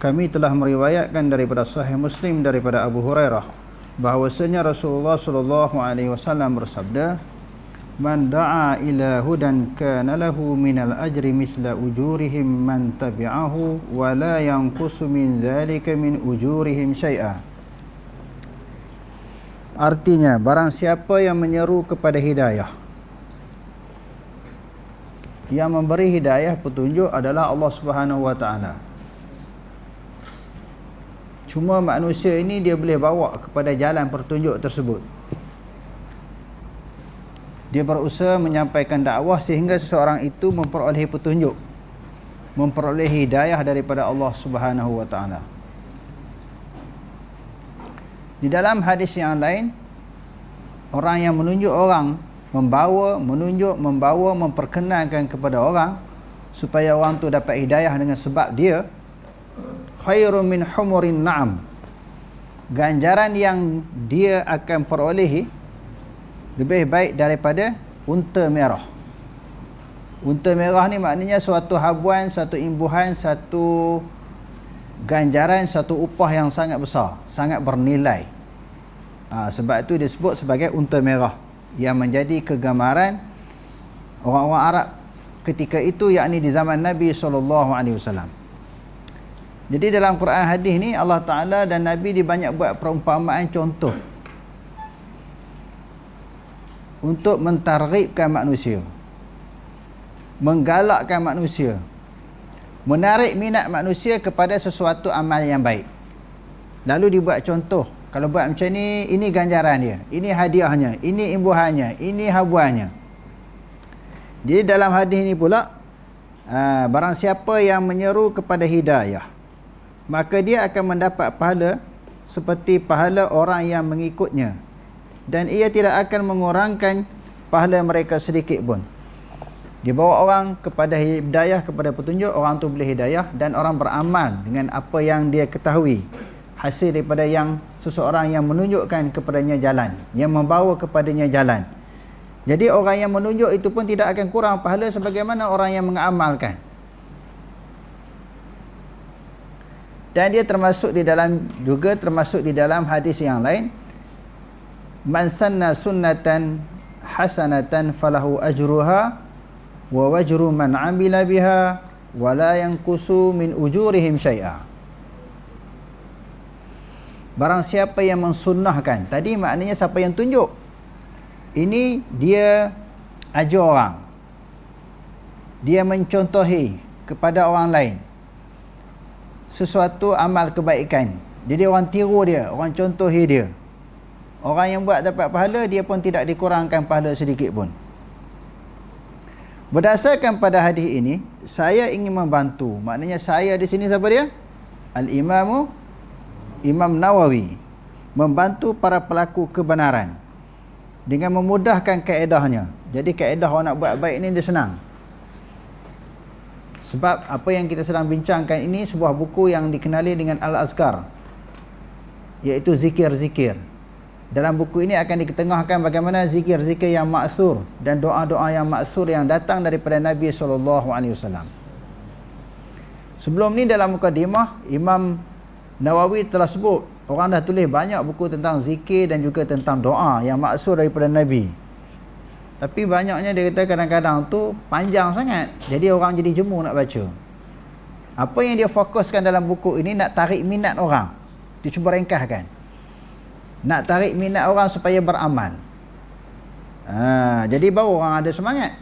Kami telah meriwayatkan daripada sahih Muslim daripada Abu Hurairah bahwasanya Rasulullah sallallahu alaihi wasallam bersabda Man da'a ila hudan kana lahu minal ajri misla ujurihim man tabi'ahu wa la yanqusu min dhalika min ujurihim syai'a. Artinya barang siapa yang menyeru kepada hidayah yang memberi hidayah petunjuk adalah Allah Subhanahu wa taala Cuma manusia ini dia boleh bawa kepada jalan pertunjuk tersebut. Dia berusaha menyampaikan dakwah sehingga seseorang itu memperoleh petunjuk. Memperoleh hidayah daripada Allah Subhanahu wa taala. Di dalam hadis yang lain orang yang menunjuk orang membawa, menunjuk, membawa, memperkenalkan kepada orang supaya orang tu dapat hidayah dengan sebab dia khairum min humurin na'am. Ganjaran yang dia akan perolehi lebih baik daripada unta merah. Unta merah ni maknanya suatu habuan satu imbuhan satu ganjaran satu upah yang sangat besar sangat bernilai. Ha, sebab itu disebut sebagai unta merah yang menjadi kegamaran orang-orang Arab ketika itu yakni di zaman Nabi SAW jadi dalam Quran hadis ni Allah Taala dan Nabi dia banyak buat perumpamaan contoh untuk mentarghibkan manusia. Menggalakkan manusia. Menarik minat manusia kepada sesuatu amal yang baik. Lalu dibuat contoh. Kalau buat macam ni, ini ganjaran dia. Ini hadiahnya, ini imbuhannya, ini habuannya. Jadi dalam hadis ni pula, ah, barang siapa yang menyeru kepada hidayah, maka dia akan mendapat pahala seperti pahala orang yang mengikutnya. Dan ia tidak akan mengurangkan pahala mereka sedikit pun. Dia bawa orang kepada hidayah kepada petunjuk orang tu boleh hidayah dan orang beramal dengan apa yang dia ketahui. Hasil daripada yang seseorang yang menunjukkan kepadanya jalan yang membawa kepadanya jalan. Jadi orang yang menunjuk itu pun tidak akan kurang pahala sebagaimana orang yang mengamalkan dan dia termasuk di dalam juga termasuk di dalam hadis yang lain man sanna sunnatan hasanatan falahu ajruha wa wajru man amila biha wa la yanqusu min ujurihim syai'a. Barang siapa yang mensunnahkan tadi maknanya siapa yang tunjuk? Ini dia ajar orang. Dia mencontohi kepada orang lain sesuatu amal kebaikan. Jadi orang tiru dia, orang contohi dia. Orang yang buat dapat pahala, dia pun tidak dikurangkan pahala sedikit pun. Berdasarkan pada hadis ini, saya ingin membantu. Maknanya saya di sini siapa dia? Al-Imamu Imam Nawawi. Membantu para pelaku kebenaran. Dengan memudahkan kaedahnya. Jadi kaedah orang nak buat baik ini dia senang. Sebab apa yang kita sedang bincangkan ini sebuah buku yang dikenali dengan Al-Azkar. Iaitu zikir-zikir. Dalam buku ini akan diketengahkan bagaimana zikir-zikir yang maksur dan doa-doa yang maksur yang datang daripada Nabi SAW. Sebelum ni dalam mukadimah, Imam Nawawi telah sebut orang dah tulis banyak buku tentang zikir dan juga tentang doa yang maksur daripada Nabi. Tapi banyaknya dia kata kadang-kadang tu panjang sangat. Jadi orang jadi jemu nak baca. Apa yang dia fokuskan dalam buku ini nak tarik minat orang. Dia cuba ringkaskan. Nak tarik minat orang supaya beramal. Ha, jadi baru orang ada semangat.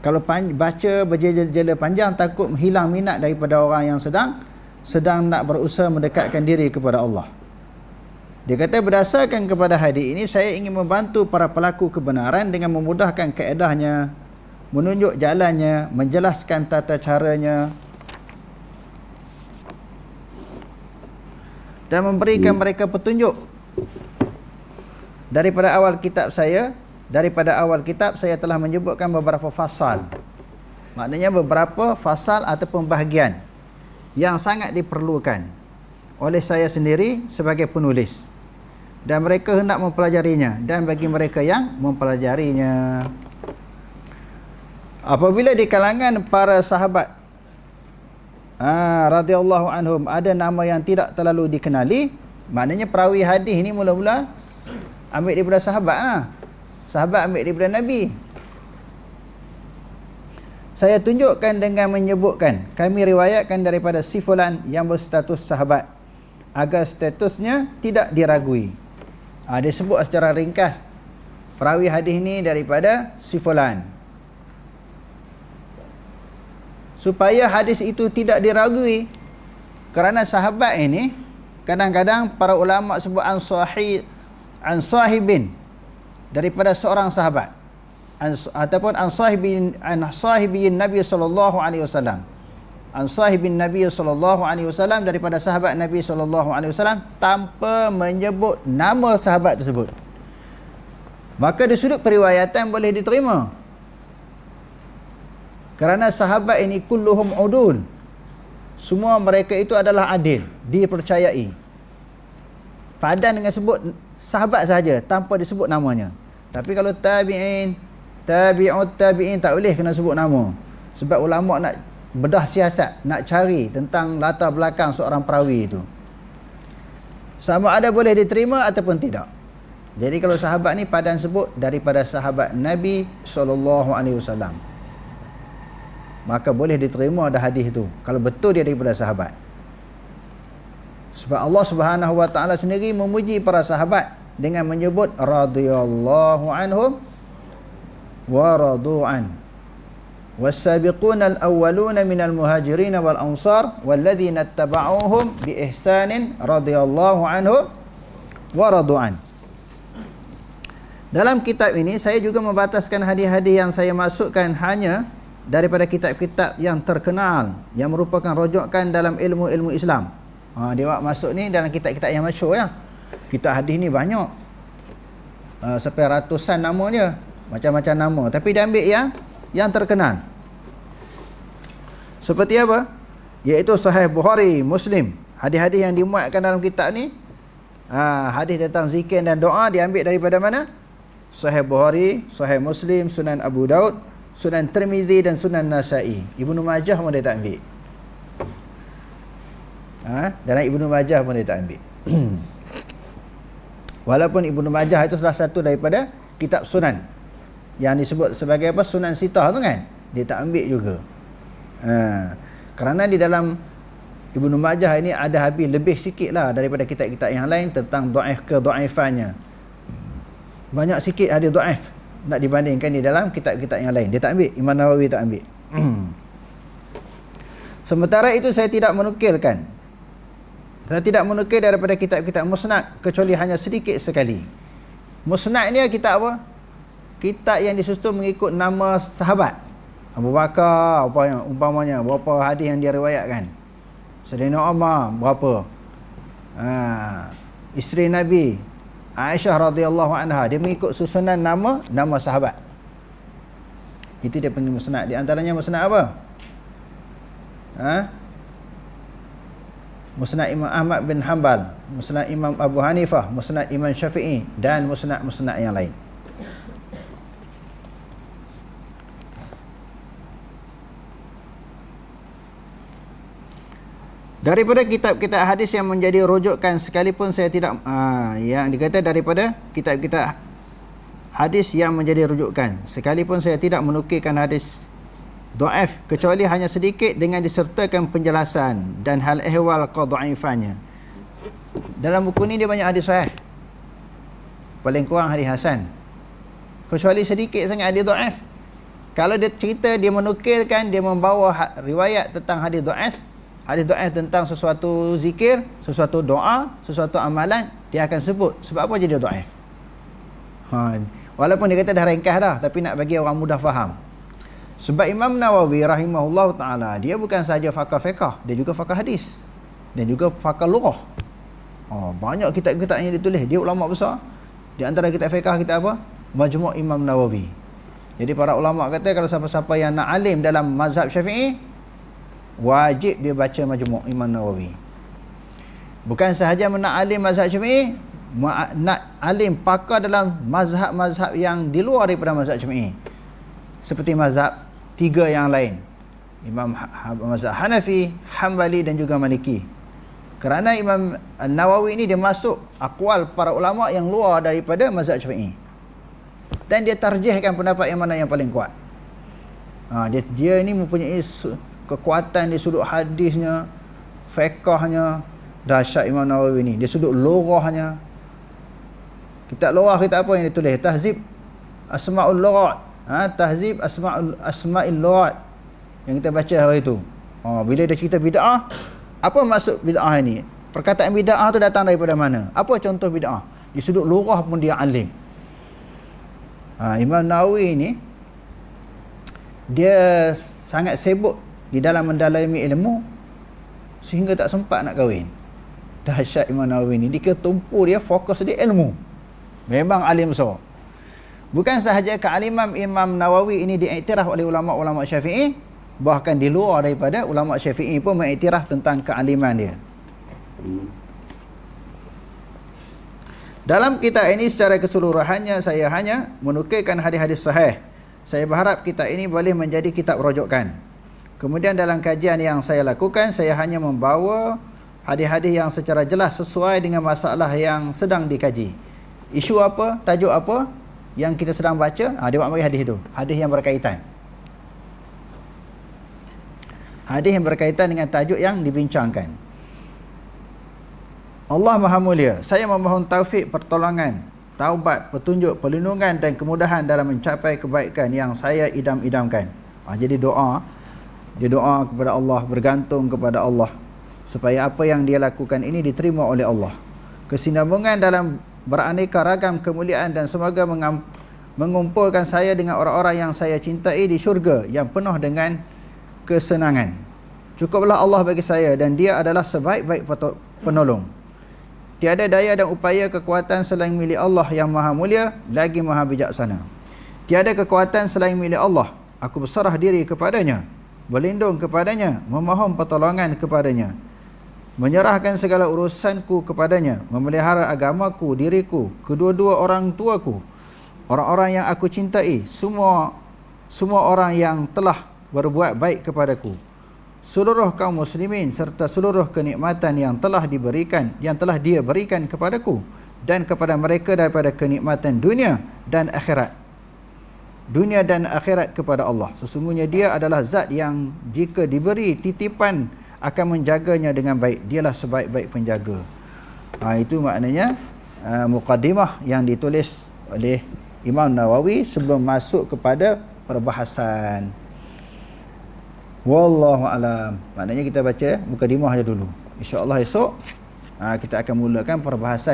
Kalau baca berjela-jela panjang takut hilang minat daripada orang yang sedang sedang nak berusaha mendekatkan diri kepada Allah. Dia kata berdasarkan kepada hadis ini saya ingin membantu para pelaku kebenaran dengan memudahkan kaedahnya, menunjuk jalannya, menjelaskan tata caranya. dan memberikan mereka petunjuk. Daripada awal kitab saya daripada awal kitab saya telah menyebutkan beberapa fasal. Maknanya beberapa fasal ataupun bahagian yang sangat diperlukan oleh saya sendiri sebagai penulis dan mereka hendak mempelajarinya. Dan bagi mereka yang mempelajarinya. Apabila di kalangan para sahabat ah radhiyallahu anhum ada nama yang tidak terlalu dikenali maknanya perawi hadis ini mula-mula ambil daripada sahabat lah. sahabat ambil daripada nabi. Saya tunjukkan dengan menyebutkan kami riwayatkan daripada si fulan yang berstatus sahabat agar statusnya tidak diragui ha, dia sebut secara ringkas perawi hadis ini daripada si fulan. Supaya hadis itu tidak diragui kerana sahabat ini kadang-kadang para ulama sebut an sahih an sahibin daripada seorang sahabat. An, ataupun an sahibin Nabi wasallam an sahibin Nabi sallallahu alaihi wasallam daripada sahabat Nabi sallallahu alaihi wasallam tanpa menyebut nama sahabat tersebut maka di sudut periwayatan boleh diterima kerana sahabat ini kulluhum udul. Semua mereka itu adalah adil, dipercayai. Padan dengan sebut sahabat saja tanpa disebut namanya. Tapi kalau tabi'in, tabi'ut tabi'in tak boleh kena sebut nama. Sebab ulama nak bedah siasat, nak cari tentang latar belakang seorang perawi itu. Sama ada boleh diterima ataupun tidak. Jadi kalau sahabat ni padan sebut daripada sahabat Nabi wasallam maka boleh diterima ada hadis itu kalau betul dia daripada sahabat sebab Allah Subhanahu wa taala sendiri memuji para sahabat dengan menyebut radhiyallahu anhum wa radu'an والسابقون الأولون من المهاجرين والأنصار والذين اتبعوهم بإحسان رضي الله عنهم ورضوا عنه dalam kitab ini saya juga membataskan hadis-hadis yang saya masukkan hanya daripada kitab-kitab yang terkenal yang merupakan rojokan dalam ilmu-ilmu Islam. Ha, dia buat masuk ni dalam kitab-kitab yang masyhur ya. Kitab hadis ni banyak. Uh, sampai ratusan nama dia. Macam-macam nama. Tapi dia ambil yang yang terkenal. Seperti apa? Iaitu Sahih Bukhari, Muslim. Hadis-hadis yang dimuatkan dalam kitab ni. Ha, hadis tentang zikir dan doa diambil daripada mana? Sahih Bukhari, Sahih Muslim, Sunan Abu Daud, Sunan Tirmizi dan Sunan Nasai. Ibnu Majah pun dia tak ambil. Ha? Dalam Ibnu Majah pun dia tak ambil. Walaupun Ibnu Majah itu salah satu daripada kitab Sunan yang disebut sebagai apa Sunan Sitah tu kan. Dia tak ambil juga. Ha. Kerana di dalam Ibnu Majah ini ada habis lebih sikit lah daripada kitab-kitab yang lain tentang dhaif ke dhaifannya. Banyak sikit ada dhaif nak dibandingkan di dalam kitab-kitab yang lain. Dia tak ambil. Imam Nawawi tak ambil. Sementara itu saya tidak menukilkan. Saya tidak menukil daripada kitab-kitab musnad kecuali hanya sedikit sekali. Musnad ni kitab apa? Kitab yang disusun mengikut nama sahabat. Abu Bakar, apa yang umpamanya, berapa hadis yang dia riwayatkan. Sayyidina Umar, berapa? Ha, isteri Nabi, Aisyah radhiyallahu anha dia mengikut susunan nama nama sahabat. Itu dia panggil musnad. Di antaranya musnad apa? Ha? Musnad Imam Ahmad bin Hanbal, musnad Imam Abu Hanifah, musnad Imam Syafi'i dan musnad-musnad yang lain. Daripada kitab-kitab hadis yang menjadi rujukan sekalipun saya tidak aa, ah, yang dikata daripada kitab-kitab hadis yang menjadi rujukan sekalipun saya tidak menukilkan hadis dhaif kecuali hanya sedikit dengan disertakan penjelasan dan hal ehwal qadhaifannya. Dalam buku ni dia banyak hadis sahih. Paling kurang hadis hasan. Kecuali sedikit sangat hadis dhaif. Kalau dia cerita dia menukilkan dia membawa ha-, riwayat tentang hadis dhaif hadis doa tentang sesuatu zikir, sesuatu doa, sesuatu amalan, dia akan sebut. Sebab apa jadi doa? Ha, walaupun dia kata dah ringkas dah, tapi nak bagi orang mudah faham. Sebab Imam Nawawi rahimahullah taala, dia bukan saja fakah fiqh, dia juga fakah hadis. Dan juga fakah lughah. Oh, banyak kitab-kitab yang ditulis. Dia ulama besar. Di antara kitab fiqh kita apa? Majmu' Imam Nawawi. Jadi para ulama kata kalau siapa-siapa yang nak alim dalam mazhab Syafi'i wajib dia baca Majmu' Imam Nawawi. Bukan sahaja nak alim mazhab Syafi'i, nak alim pakar dalam mazhab-mazhab yang di luar daripada mazhab Syafi'i. Seperti mazhab tiga yang lain. Imam ha-, ha-, mazhab Hanafi, Hambali dan juga Maliki. Kerana Imam Nawawi ini dia masuk akwal para ulama yang luar daripada mazhab Syafi'i. Dan dia tarjihkan pendapat yang mana yang paling kuat. Ha, dia dia ini mempunyai kekuatan di sudut hadisnya, fiqhnya, dahsyat Imam Nawawi ini. Dia sudut lughahnya. Kitab lughah kita apa yang ditulis? Tahzib Asmaul Lughat. Ha, tahzib Asmaul Asmaul Lughat yang kita baca hari itu. Ha, bila dia cerita bid'ah, apa maksud bid'ah ini? Perkataan bid'ah tu datang daripada mana? Apa contoh bid'ah? Di sudut lurah pun dia alim. Ha, Imam Nawawi ini dia sangat sibuk di dalam mendalami ilmu sehingga tak sempat nak kahwin. Dahsyat Imam Nawawi ini. Dia ketumpu dia fokus di ilmu. Memang alim besar. Bukan sahaja kealiman Imam Nawawi ini diiktiraf oleh ulama-ulama Syafi'i, bahkan di luar daripada ulama syafi'i pun mengiktiraf tentang kealiman dia dalam kitab ini secara keseluruhannya saya hanya menukilkan hadis-hadis sahih saya berharap kitab ini boleh menjadi kitab rujukan kemudian dalam kajian yang saya lakukan saya hanya membawa hadis-hadis yang secara jelas sesuai dengan masalah yang sedang dikaji isu apa, tajuk apa yang kita sedang baca, ha, dia buat bagi hadis itu hadis yang berkaitan hadis yang berkaitan dengan tajuk yang dibincangkan. Allah Maha Mulia, saya memohon taufik pertolongan, taubat, petunjuk, perlindungan dan kemudahan dalam mencapai kebaikan yang saya idam-idamkan. Ha, jadi doa, dia doa kepada Allah, bergantung kepada Allah supaya apa yang dia lakukan ini diterima oleh Allah. Kesinambungan dalam beraneka ragam kemuliaan dan semoga mengumpulkan saya dengan orang-orang yang saya cintai di syurga yang penuh dengan kesenangan. Cukuplah Allah bagi saya dan dia adalah sebaik-baik penolong. Tiada daya dan upaya kekuatan selain milik Allah yang maha mulia lagi maha bijaksana. Tiada kekuatan selain milik Allah. Aku berserah diri kepadanya, berlindung kepadanya, memohon pertolongan kepadanya. Menyerahkan segala urusanku kepadanya, memelihara agamaku, diriku, kedua-dua orang tuaku, orang-orang yang aku cintai, semua semua orang yang telah berbuat baik kepadaku. Seluruh kaum muslimin serta seluruh kenikmatan yang telah diberikan yang telah dia berikan kepadaku dan kepada mereka daripada kenikmatan dunia dan akhirat dunia dan akhirat kepada Allah sesungguhnya dia adalah zat yang jika diberi titipan akan menjaganya dengan baik dialah sebaik-baik penjaga ha, itu maknanya uh, muqaddimah yang ditulis oleh Imam Nawawi sebelum masuk kepada perbahasan Wallahu alam. Maknanya kita baca muka dimah aja dulu. Insya-Allah esok ha, kita akan mulakan perbahasan